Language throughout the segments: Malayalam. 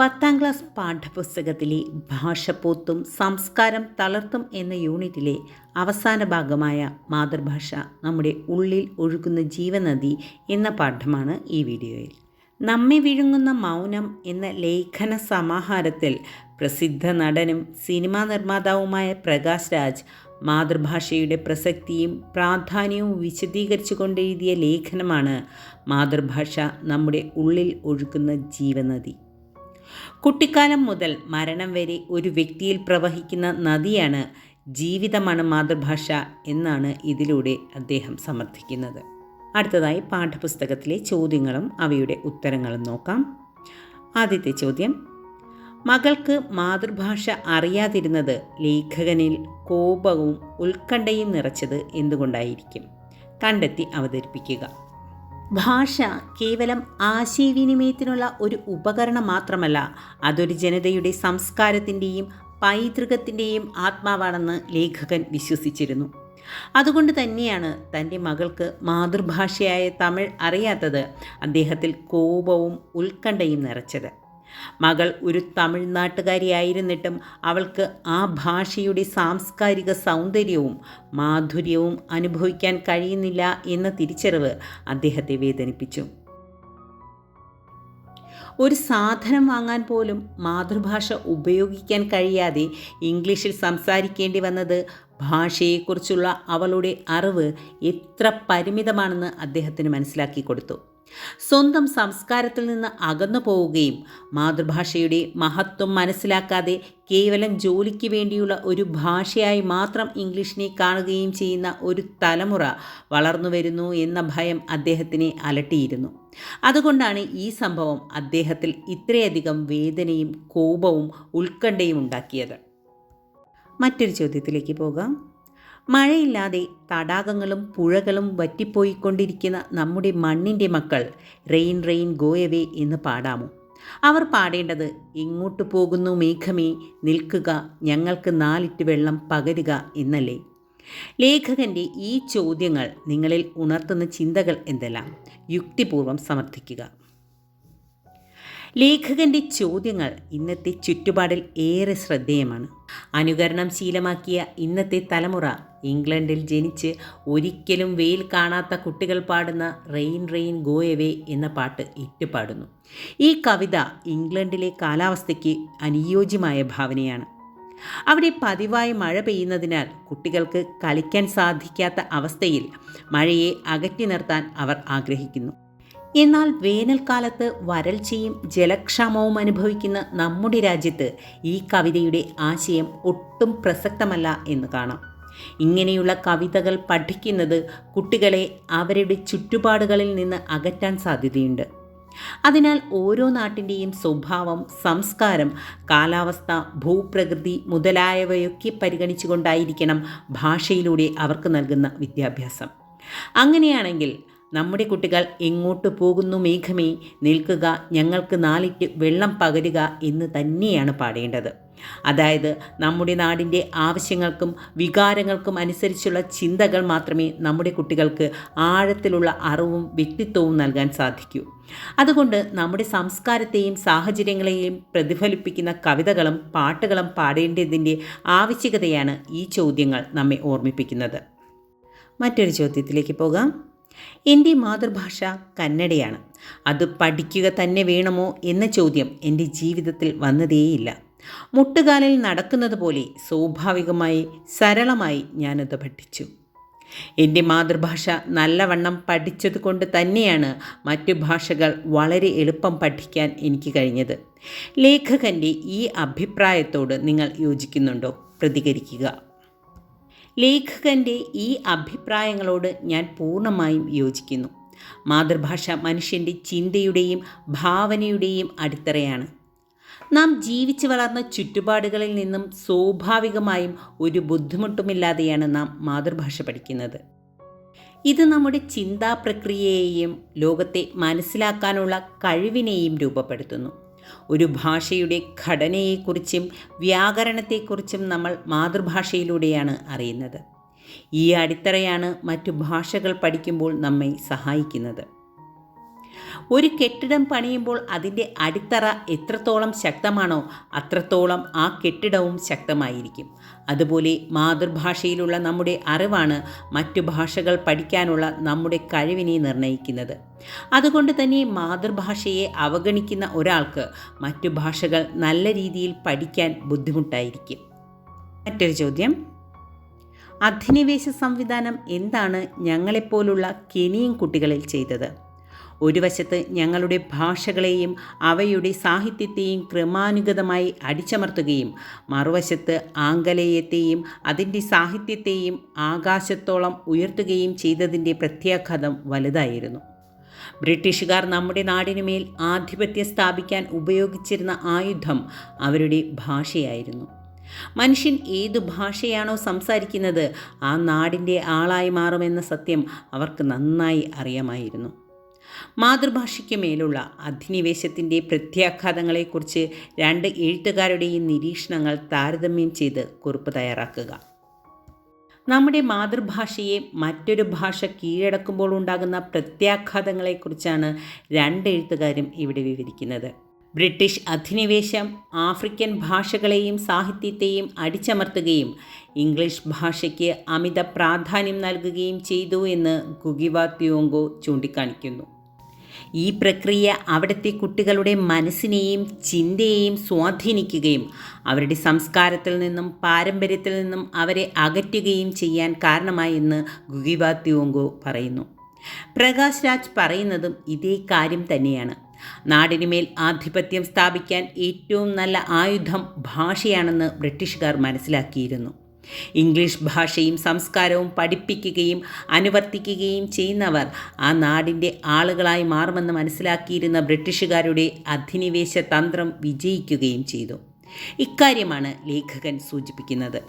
പത്താം ക്ലാസ് പാഠപുസ്തകത്തിലെ ഭാഷ പോത്തും സംസ്കാരം തളർത്തും എന്ന യൂണിറ്റിലെ അവസാന ഭാഗമായ മാതൃഭാഷ നമ്മുടെ ഉള്ളിൽ ഒഴുകുന്ന ജീവനദി എന്ന പാഠമാണ് ഈ വീഡിയോയിൽ. നമ്മെ വിഴുങ്ങുന്ന മൗനം എന്ന ലേഖന സമാഹാരത്തിൽ പ്രസിദ്ധ നടനും സിനിമാ നിർമ്മാതാവുമായ പ്രകാശ് രാജ് മാതൃഭാഷയുടെ പ്രസക്തിയും പ്രാധാന്യവും വിശദീകരിച്ചു കൊണ്ടെഴുതിയ ലേഖനമാണ് മാതൃഭാഷ നമ്മുടെ ഉള്ളിൽ ഒഴുകുന്ന ജീവനദി. കുട്ടിക്കാലം മുതൽ മരണം വരെ ഒരു വ്യക്തിയിൽ പ്രവഹിക്കുന്ന നദിയാണ് ജീവിതമാണ് മാതൃഭാഷ എന്നാണ് ഇതിലൂടെ അദ്ദേഹം സമർത്ഥിക്കുന്നത്. അടുത്തതായി പാഠപുസ്തകത്തിലെ ചോദ്യങ്ങളും അവയുടെ ഉത്തരങ്ങളും നോക്കാം. ആദ്യത്തെ ചോദ്യം. മകൾക്ക് മാതൃഭാഷ അറിയാതിരുന്നത് ലേഖകനിൽ കോപവും ഉത്കണ്ഠയും നിറച്ചത് എന്തുകൊണ്ടായിരിക്കും? കണ്ടെത്തി അവതരിപ്പിക്കുക. ഭാഷ കേവലം ആശയവിനിമയത്തിനുള്ള ഒരു ഉപകരണം മാത്രമല്ല അതൊരു ജനതയുടെ സംസ്കാരത്തിന്റെയും പൈതൃകത്തിന്റെയും ആത്മാവാണെന്ന് ലേഖകൻ വിശ്വസിച്ചിരുന്നു. അതുകൊണ്ട് തന്നെയാണ് തന്റെ മകൾക്ക് മാതൃഭാഷയായ തമിഴ് അറിയാത്തത് അദ്ദേഹത്തിൽ കോപവും ഉത്കണ്ഠയും നിറച്ചത്. മകൾ ഒരു തമിഴ്നാട്ടുകാരിയായിരുന്നിട്ടും അവൾക്ക് ആ ഭാഷയുടെ സാംസ്കാരിക സൗന്ദര്യവും മാധുര്യവും അനുഭവിക്കാൻ കഴിയുന്നില്ല എന്ന തിരിച്ചറിവ് അദ്ദേഹത്തെ വേദനിപ്പിച്ചു. ഒരു സാധനം വാങ്ങാൻ പോലും മാതൃഭാഷ ഉപയോഗിക്കാൻ കഴിയാതെ ഇംഗ്ലീഷിൽ സംസാരിക്കേണ്ടി വന്നത് ഭാഷയെക്കുറിച്ചുള്ള അവളുടെ അറിവ് എത്ര പരിമിതമാണെന്ന് അദ്ദേഹത്തിന് മനസ്സിലാക്കി കൊടുത്തു. സ്വന്തം സംസ്കാരത്തിൽ നിന്ന് അകന്നു പോവുകയും മാതൃഭാഷയുടെ മഹത്വം മനസ്സിലാക്കാതെ കേവലം ജോലിക്ക് വേണ്ടിയുള്ള ഒരു ഭാഷയായി മാത്രം ഇംഗ്ലീഷിനെ കാണുകയും ചെയ്യുന്ന ഒരു തലമുറ വളർന്നു വരുന്നു എന്ന ഭയം അദ്ദേഹത്തിനെ അലട്ടിയിരുന്നു. അതുകൊണ്ടാണ് ഈ സംഭവം അദ്ദേഹത്തിൽ ഇത്രയധികം വേദനയും കോപവും ഉത്കണ്ഠയും ഉണ്ടാക്കിയത്. മറ്റൊരു ചോദ്യത്തിലേക്ക് പോകാം. മഴയില്ലാതെ തടാകങ്ങളും പുഴകളും വറ്റിപ്പോയിക്കൊണ്ടിരിക്കുന്ന നമ്മുടെ മണ്ണിന്റെ മക്കൾ റെയിൻ റെയിൻ ഗോയവേ എന്ന് പാടാമോ? അവർ പാടേണ്ടത് ഇങ്ങോട്ട് പോകുന്നു മേഘമേ? നിൽക്കുക ഞങ്ങൾക്ക് നാലിറ്റ് വെള്ളം പകരുക എന്നല്ലേ? ലേഖകന്റെ ഈ ചോദ്യങ്ങൾ നിങ്ങളിൽ ഉണർത്തുന്ന ചിന്തകൾ എന്തെല്ലാം? യുക്തിപൂർവം സമർത്ഥിക്കുക. ലേഖകന്റെ ചോദ്യങ്ങൾ ഇന്നത്തെ ചുറ്റുപാടിൽ ഏറെ ശ്രദ്ധേയമാണ്. അനുകരണം ശീലമാക്കിയ ഇന്നത്തെ തലമുറ ഇംഗ്ലണ്ടിൽ ജനിച്ച് ഒരിക്കലും വെയിൽ കാണാത്ത കുട്ടികൾ പാടുന്ന റെയിൻ റെയിൻ ഗോ എവേ എന്ന പാട്ട് ഇറ്റുപാടുന്നു ഈ കവിത ഇംഗ്ലണ്ടിലെ കാലാവസ്ഥയ്ക്ക് അനുയോജ്യമായ ഭാവനയാണ്. അവിടെ പതിവായി മഴ പെയ്യുന്നതിനാൽ കുട്ടികൾക്ക് കളിക്കാൻ സാധിക്കാത്ത അവസ്ഥയിൽ മഴയെ അകറ്റി നിർത്താൻ അവർ ആഗ്രഹിക്കുന്നു. എന്നാൽ വേനൽക്കാലത്ത് വരൾച്ചയും ജലക്ഷാമവും അനുഭവിക്കുന്ന നമ്മുടെ രാജ്യത്ത് ഈ കവിതയുടെ ആശയം ഒട്ടും പ്രസക്തമല്ല എന്ന് കാണാം. ഇങ്ങനെയുള്ള കവിതകൾ പഠിക്കുന്നത് കുട്ടികളെ അവരുടെ ചുറ്റുപാടുകളിൽ നിന്ന് അകറ്റാൻ സാധ്യതയുണ്ട്. അതിനാൽ ഓരോ നാട്ടിന്റെയും സ്വഭാവം സംസ്കാരം കാലാവസ്ഥ ഭൂപ്രകൃതി മുതലായവയൊക്കെ പരിഗണിച്ചുകൊണ്ടായിരിക്കണം ഭാഷയിലൂടെ അവർക്ക് നൽകുന്ന വിദ്യാഭ്യാസം. അങ്ങനെയാണെങ്കിൽ നമ്മുടെ കുട്ടികൾ എങ്ങോട്ട് പോകുന്നു മേഘമേ? നിൽക്കുക ഞങ്ങൾക്ക് നാലിറ്റ് വെള്ളം പകരുക എന്ന് തന്നെയാണ് പാടേണ്ടത്. അതായത് നമ്മുടെ നാടിന്റെ ആവശ്യങ്ങൾക്കും വികാരങ്ങൾക്കും അനുസരിച്ചുള്ള ചിന്തകൾ മാത്രമേ നമ്മുടെ കുട്ടികൾക്ക് ആഴത്തിലുള്ള അറിവും വ്യക്തിത്വവും നൽകാൻ സാധിക്കൂ. അതുകൊണ്ട് നമ്മുടെ സംസ്കാരത്തെയും സാഹചര്യങ്ങളെയും പ്രതിഫലിപ്പിക്കുന്ന കവിതകളും പാട്ടുകളും പാടേണ്ടതിന്റെ ആവശ്യകതയാണ് ഈ ചോദ്യങ്ങൾ നമ്മെ ഓർമ്മിപ്പിക്കുന്നത്. മറ്റൊരു ചോദ്യത്തിലേക്ക് പോകാം. എന്റെ മാതൃഭാഷ കന്നഡയാണ്. അത് പഠിക്കുക തന്നെ വേണമോ എന്ന ചോദ്യം എന്റെ ജീവിതത്തിൽ വന്നതേയില്ല. മുട്ടുകാലിൽ നടക്കുന്നത് പോലെ സ്വാഭാവികമായി സരളമായി ഞാനത് പഠിച്ചു. എന്റെ മാതൃഭാഷ നല്ലവണ്ണം പഠിച്ചത് കൊണ്ട് തന്നെയാണ് മറ്റു ഭാഷകൾ വളരെ എളുപ്പം പഠിക്കാൻ എനിക്ക് കഴിഞ്ഞത്. ലേഖകന്റെ ഈ അഭിപ്രായത്തോട് നിങ്ങൾ യോജിക്കുന്നുണ്ടോ? പ്രതികരിക്കുക. ലേഖകന്റെ ഈ അഭിപ്രായങ്ങളോട് ഞാൻ പൂർണമായും യോജിക്കുന്നു. മാതൃഭാഷ മനുഷ്യന്റെ ചിന്തയുടെയും ഭാവനയുടെയും അടിത്തറയാണ്. നാം ജീവിച്ചു വളർന്ന ചുറ്റുപാടുകളിൽ നിന്നും സ്വാഭാവികമായും ഒരു ബുദ്ധിമുട്ടുമില്ലാതെയാണ് നാം മാതൃഭാഷ പഠിക്കുന്നത്. ഇത് നമ്മുടെ ചിന്താ പ്രക്രിയയെയും ലോകത്തെ മനസ്സിലാക്കാനുള്ള കഴിവിനെയും രൂപപ്പെടുത്തുന്നു. ഒരു ഭാഷയുടെ ഘടനയെക്കുറിച്ചും വ്യാകരണത്തെക്കുറിച്ചും നമ്മൾ മാതൃഭാഷയിലൂടെയാണ് അറിയുന്നത്. ഈ അടിത്തറയാണ് മറ്റു ഭാഷകൾ പഠിക്കുമ്പോൾ നമ്മെ സഹായിക്കുന്നത്. ഒരു കെട്ടിടം പണിയുമ്പോൾ അതിന്റെ അടിത്തറ എത്രത്തോളം ശക്തമാണോ അത്രത്തോളം ആ കെട്ടിടവും ശക്തമായിരിക്കും. അതുപോലെ മാതൃഭാഷയിലുള്ള നമ്മുടെ അറിവാണ് മറ്റു ഭാഷകൾ പഠിക്കാനുള്ള നമ്മുടെ കഴിവിനെ നിർണയിക്കുന്നത്. അതുകൊണ്ട് തന്നെ മാതൃഭാഷയെ അവഗണിക്കുന്ന ഒരാൾക്ക് മറ്റു ഭാഷകൾ നല്ല രീതിയിൽ പഠിക്കാൻ ബുദ്ധിമുട്ടായിരിക്കും. മറ്റൊരു ചോദ്യം. അധിനിവേശ സംവിധാനം എന്താണ് ഞങ്ങളെപ്പോലുള്ള കെനിയും കുട്ടികളിൽ ചെയ്തത്? ഒരു വശത്ത് ഞങ്ങളുടെ ഭാഷകളെയും അവയുടെ സാഹിത്യത്തെയും ക്രമാനുഗതമായി അടിച്ചമർത്തുകയും മറുവശത്ത് ആംഗലേയത്തെയും അതിന്റെ സാഹിത്യത്തെയും ആകാശത്തോളം ഉയർത്തുകയും ചെയ്തതിന്റെ പ്രത്യാഘാതം വലുതായിരുന്നു. ബ്രിട്ടീഷുകാർ നമ്മുടെ നാടിനുമേൽ ആധിപത്യം സ്ഥാപിക്കാൻ ഉപയോഗിച്ചിരുന്ന ആയുധം അവരുടെ ഭാഷയായിരുന്നു. മനുഷ്യൻ ഏതു ഭാഷയാണോ സംസാരിക്കുന്നത് ആ നാടിന്റെ ആളായി മാറുമെന്ന സത്യം അവർക്ക് നന്നായി അറിയാമായിരുന്നു. മാതൃഭാഷയ്ക്ക് മേലുള്ള അധിനിവേശത്തിന്റെ പ്രത്യാഘാതങ്ങളെക്കുറിച്ച് രണ്ട് എഴുത്തുകാരുടെയും നിരീക്ഷണങ്ങൾ താരതമ്യം ചെയ്ത് കുറിപ്പ് തയ്യാറാക്കുക. നമ്മുടെ മാതൃഭാഷയെ മറ്റൊരു ഭാഷ കീഴടക്കുമ്പോൾ ഉണ്ടാകുന്ന പ്രത്യാഘാതങ്ങളെക്കുറിച്ചാണ് രണ്ട് എഴുത്തുകാരും ഇവിടെ വിവരിക്കുന്നത്. ബ്രിട്ടീഷ് അധിനിവേശം ആഫ്രിക്കൻ ഭാഷകളെയും സാഹിത്യത്തെയും അടിച്ചമർത്തുകയും ഇംഗ്ലീഷ് ഭാഷയ്ക്ക് അമിത പ്രാധാന്യം നൽകുകയും ചെയ്തു എന്ന് ഗുഗിവ ത്യോങ്കോ ചൂണ്ടിക്കാണിക്കുന്നു. ഈ പ്രക്രിയ അവിടുത്തെ കുട്ടികളുടെ മനസ്സിനെയും ചിന്തയെയും സ്വാധീനിക്കുകയും അവരുടെ സംസ്കാരത്തിൽ നിന്നും പാരമ്പര്യത്തിൽ നിന്നും അവരെ അകറ്റുകയും ചെയ്യാൻ കാരണമായെന്ന് ഗുഗിവ പറയുന്നു. പ്രകാശ് രാജ് പറയുന്നതും ഇതേ കാര്യം തന്നെയാണ്. നാടിനുമേൽ ആധിപത്യം സ്ഥാപിക്കാൻ ഏറ്റവും നല്ല ആയുധം ഭാഷയാണെന്ന് ബ്രിട്ടീഷുകാർ മനസ്സിലാക്കിയിരുന്നു. ഇംഗ്ലീഷ് ഭാഷയും സംസ്കാരവും പഠിപ്പിക്കുകയും അനുവർത്തിക്കുകയും ചെയ്യുന്നവർ ആ നാടിന്റെ ആളുകളായി മാറുമെന്ന് മനസ്സിലാക്കിയിരുന്ന ബ്രിട്ടീഷുകാരുടെ അധിനിവേശ തന്ത്രം വിജയിക്കുകയും ചെയ്തു. ഇക്കാര്യമാണ് ലേഖകൻ സൂചിപ്പിക്കുന്നത്.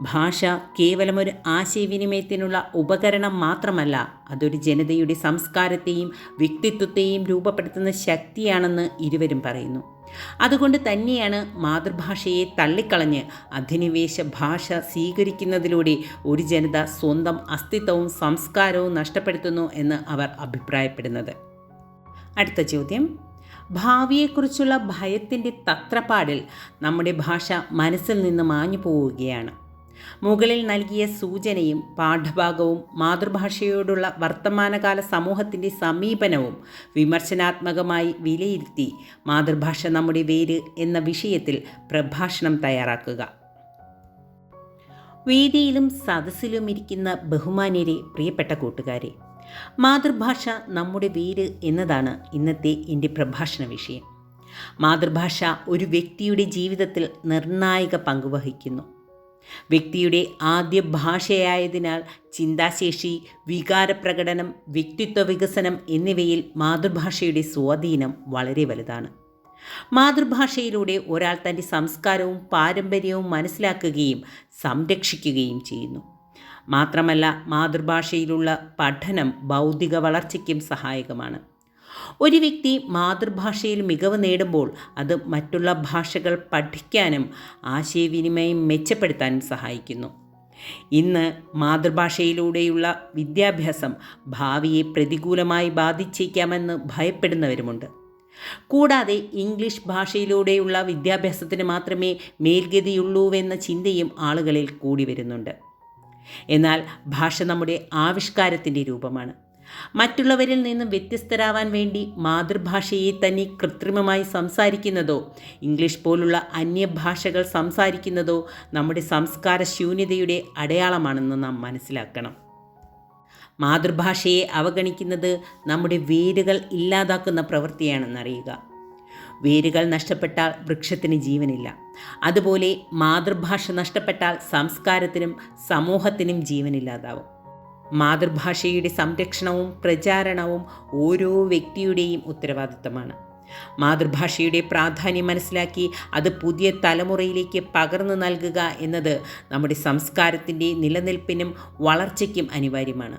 ഭാഷ കേവലം ഒരു ആശയവിനിമയത്തിനുള്ള ഉപകരണം മാത്രമല്ല അതൊരു ജനതയുടെ സംസ്കാരത്തെയും വ്യക്തിത്വത്തെയും രൂപപ്പെടുത്തുന്ന ശക്തിയാണെന്ന് ഇരുവരും പറയുന്നു. അതുകൊണ്ട് തന്നെയാണ് മാതൃഭാഷയെ തള്ളിക്കളഞ്ഞ് അധിനിവേശ ഭാഷ സ്വീകരിക്കുന്നതിലൂടെ ഒരു ജനത സ്വന്തം അസ്തിത്വവും സംസ്കാരവും നഷ്ടപ്പെടുത്തുന്നു എന്ന് അവർ അഭിപ്രായപ്പെടുന്നത്. അടുത്ത ചോദ്യം. ഭാവിയെക്കുറിച്ചുള്ള ഭയത്തിന്റെ തത്രപ്പാടിൽ നമ്മുടെ ഭാഷ മനസ്സിൽ നിന്ന് മാഞ്ഞു പോവുകയാണ് മുകളിൽ നൽകിയ സൂചനയും പാഠഭാഗവും മാതൃഭാഷയോടുള്ള വർത്തമാനകാല സമൂഹത്തിന്റെ സമീപനവും വിമർശനാത്മകമായി വിലയിരുത്തി മാതൃഭാഷ നമ്മുടെ വേര് എന്ന വിഷയത്തിൽ പ്രഭാഷണം തയ്യാറാക്കുക. വേദിയിലും സദസ്സിലും ഇരിക്കുന്ന ബഹുമാന്യരെ പ്രിയപ്പെട്ട കൂട്ടുകാരെ മാതൃഭാഷ നമ്മുടെ വേര് എന്നതാണ് ഇന്നത്തെ എന്റെ പ്രഭാഷണ വിഷയം. മാതൃഭാഷ ഒരു വ്യക്തിയുടെ ജീവിതത്തിൽ നിർണായക പങ്കുവഹിക്കുന്നു വ്യക്തിയുടെ ആദ്യ ഭാഷയായതിനാൽ ചിന്താശേഷി വികാരപ്രകടനം വ്യക്തിത്വ വികസനം എന്നിവയിൽ മാതൃഭാഷയുടെ സ്വാധീനം വളരെ വലുതാണ്. മാതൃഭാഷയിലൂടെ ഒരാൾ തന്റെ സംസ്കാരവും പാരമ്പര്യവും മനസ്സിലാക്കുകയും സംരക്ഷിക്കുകയും ചെയ്യുന്നു. മാത്രമല്ല മാതൃഭാഷയിലുള്ള പഠനം ബൗദ്ധിക വളർച്ചയ്ക്കും സഹായകമാണ്. ഒരു വ്യക്തി മാതൃഭാഷയിൽ മികവ് നേടുമ്പോൾ അത് മറ്റുള്ള ഭാഷകൾ പഠിക്കാനും ആശയവിനിമയം മെച്ചപ്പെടുത്താനും സഹായിക്കുന്നു. ഇന്ന് മാതൃഭാഷയിലൂടെയുള്ള വിദ്യാഭ്യാസം ഭാവിയെ പ്രതികൂലമായി ബാധിച്ചേക്കാമെന്ന് ഭയപ്പെടുന്നവരുമുണ്ട്. കൂടാതെ ഇംഗ്ലീഷ് ഭാഷയിലൂടെയുള്ള വിദ്യാഭ്യാസത്തിന് മാത്രമേ മേൽഗതിയുള്ളൂവെന്ന ചിന്തയും ആളുകളിൽ കൂടി വരുന്നുണ്ട്. എന്നാൽ ഭാഷ നമ്മുടെ ആവിഷ്കാരത്തിന്റെ രൂപമാണ്. മറ്റുള്ളവരിൽ നിന്നും വ്യത്യസ്തരാവാൻ വേണ്ടി മാതൃഭാഷയെ തന്നെ കൃത്രിമമായി സംസാരിക്കുന്നതോ ഇംഗ്ലീഷ് പോലുള്ള അന്യഭാഷകൾ സംസാരിക്കുന്നതോ നമ്മുടെ സംസ്കാര ശൂന്യതയുടെ അടയാളമാണെന്ന് നാം മനസ്സിലാക്കണം. മാതൃഭാഷയെ അവഗണിക്കുന്നത് നമ്മുടെ വേരുകൾ ഇല്ലാതാക്കുന്ന പ്രവൃത്തിയാണെന്നറിയുക. വേരുകൾ നഷ്ടപ്പെട്ടാൽ വൃക്ഷത്തിന് ജീവനില്ല. അതുപോലെ മാതൃഭാഷ നഷ്ടപ്പെട്ടാൽ സംസ്കാരത്തിനും സമൂഹത്തിനും ജീവനില്ലാതാവും. മാതൃഭാഷയുടെ സംരക്ഷണവും പ്രചാരണവും ഓരോ വ്യക്തിയുടെയും ഉത്തരവാദിത്തമാണ്. മാതൃഭാഷയുടെ പ്രാധാന്യം മനസ്സിലാക്കി അത് പുതിയ തലമുറയിലേക്ക് പകർന്നു നൽകുക എന്നത് നമ്മുടെ സംസ്കാരത്തിന്റെ നിലനിൽപ്പിനും വളർച്ചയ്ക്കും അനിവാര്യമാണ്.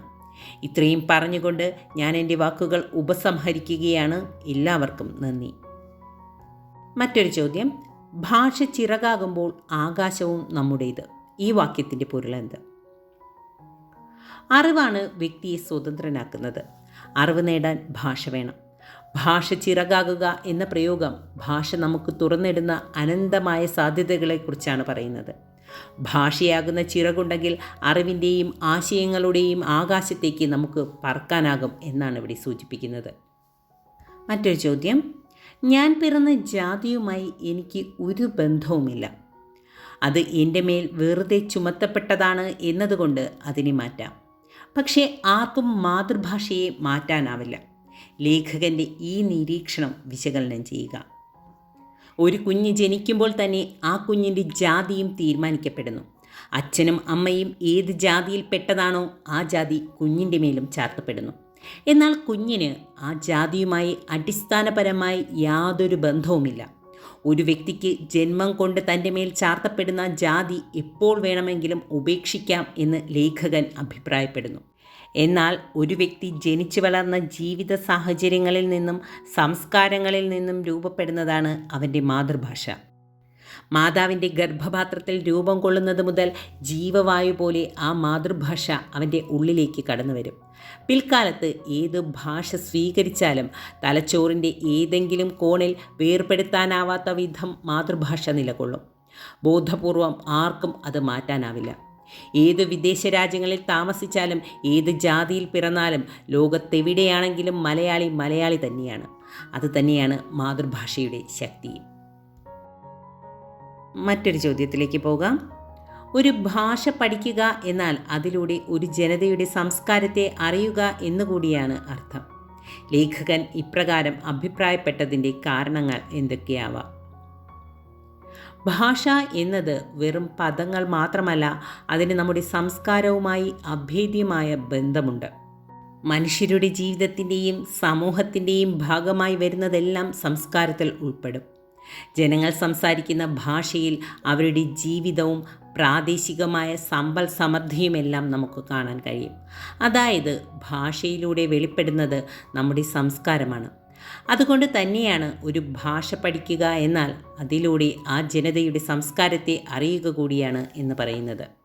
ഇത്രയും പറഞ്ഞുകൊണ്ട് ഞാൻ എന്റെ വാക്കുകൾ ഉപസംഹരിക്കുകയാണ്. എല്ലാവർക്കും നന്ദി. മറ്റൊരു ചോദ്യം. ഭാഷ ചിറകാകുമ്പോൾ ആകാശവും നമ്മുടേത്. ഈ വാക്യത്തിന്റെ പൊരുളെന്ത്? അറിവാണ് വ്യക്തിയെ സ്വതന്ത്രനാക്കുന്നത്. അറിവ് നേടാൻ ഭാഷ വേണം. ഭാഷ ചിറകാകുക എന്ന പ്രയോഗം ഭാഷ നമുക്ക് തുറന്നിടുന്ന അനന്തമായ സാധ്യതകളെക്കുറിച്ചാണ് പറയുന്നത്. ഭാഷയാകുന്ന ചിറകുണ്ടെങ്കിൽ അറിവിന്റെയും ആശയങ്ങളുടെയും ആകാശത്തേക്ക് നമുക്ക് പറക്കാനാകും എന്നാണ് ഇവിടെ സൂചിപ്പിക്കുന്നത്. മറ്റൊരു ചോദ്യം. ഞാൻ പിറന്ന ജാതിയുമായി എനിക്ക് ഒരു ബന്ധവുമില്ല. അത് എന്റെ മേൽ വെറുതെ ചുമത്തപ്പെട്ടതാണ് എന്നതുകൊണ്ട് അതിനെ മാറ്റാം. പക്ഷേ ആർക്കും മാതൃഭാഷയെ മാറ്റാനാവില്ല. ലേഖകന്റെ ഈ നിരീക്ഷണം വിശകലനം ചെയ്യുക. ഒരു കുഞ്ഞ് ജനിക്കുമ്പോൾ തന്നെ ആ കുഞ്ഞിന്റെ ജാതിയും തീരുമാനിക്കപ്പെടുന്നു. അച്ഛനും അമ്മയും ഏത് ജാതിയിൽപ്പെട്ടതാണോ ആ ജാതി കുഞ്ഞിന്റെ മേലും ചാർത്തപ്പെടുന്നു. എന്നാൽ കുഞ്ഞിന് ആ ജാതിയുമായി അടിസ്ഥാനപരമായി യാതൊരു ബന്ധവുമില്ല. ഒരു വ്യക്തിക്ക് ജന്മം കൊണ്ട് തന്റെ മേൽ ചാർത്തപ്പെടുന്ന ജാതി എപ്പോൾ വേണമെങ്കിലും ഉപേക്ഷിക്കാം എന്ന് ലേഖകൻ അഭിപ്രായപ്പെടുന്നു. എന്നാൽ ഒരു വ്യക്തി ജനിച്ചു വളർന്ന ജീവിത സാഹചര്യങ്ങളിൽ നിന്നും സംസ്കാരങ്ങളിൽ നിന്നും രൂപപ്പെടുന്നതാണ് അവന്റെ മാതൃഭാഷ. മാതാവിന്റെ ഗർഭപാത്രത്തിൽ രൂപം കൊള്ളുന്നത് മുതൽ ജീവവായു പോലെ ആ മാതൃഭാഷ അവന്റെ ഉള്ളിലേക്ക് കടന്നു വരും. പിൽക്കാലത്ത് ഏത് ഭാഷ സ്വീകരിച്ചാലും തലച്ചോറിന്റെ ഏതെങ്കിലും കോണിൽ വേർപെടുത്താനാവാത്ത വിധം മാതൃഭാഷ നിലകൊള്ളും. ബോധപൂർവം ആർക്കും അത് മാറ്റാനാവില്ല. ഏത് വിദേശ രാജ്യങ്ങളിൽ താമസിച്ചാലും ഏത് ജാതിയിൽ പിറന്നാലും ലോകത്തെവിടെയാണെങ്കിലും മലയാളി മലയാളി തന്നെയാണ്. അത് തന്നെയാണ് മാതൃഭാഷയുടെ ശക്തി മറ്റൊരു ചോദ്യത്തിലേക്ക് പോകാം. ഒരു ഭാഷ പഠിക്കുക എന്നാൽ അതിലൂടെ ഒരു ജനതയുടെ സംസ്കാരത്തെ അറിയുക എന്നുകൂടിയാണ് അർത്ഥം. ലേഖകൻ ഇപ്രകാരം അഭിപ്രായപ്പെട്ടതിന്റെ കാരണങ്ങൾ എന്തൊക്കെയാവാം? ഭാഷ എന്നത് വെറും പദങ്ങൾ മാത്രമല്ല അതിന് നമ്മുടെ സംസ്കാരവുമായി അഭേദ്യമായ ബന്ധമുണ്ട്. മനുഷ്യരുടെ ജീവിതത്തിന്റെയും സമൂഹത്തിന്റെയും ഭാഗമായി വരുന്നതെല്ലാം സംസ്കാരത്തിൽ ഉൾപ്പെടും. ജനങ്ങൾ സംസാരിക്കുന്ന ഭാഷയിൽ അവരുടെ ജീവിതവും പ്രാദേശികമായ സമ്പൽ സമൃദ്ധിയുമെല്ലാം നമുക്ക് കാണാൻ കഴിയും. അതായത് ഭാഷയിലൂടെ വെളിപ്പെടുന്നത് നമ്മുടെ സംസ്കാരമാണ്. അതുകൊണ്ട് തന്നെയാണ് ഒരു ഭാഷ പഠിക്കുക എന്നാൽ അതിലൂടെ ആ ജനതയുടെ സംസ്കാരത്തെ അറിയുക കൂടിയാണ് എന്ന് പറയുന്നത്.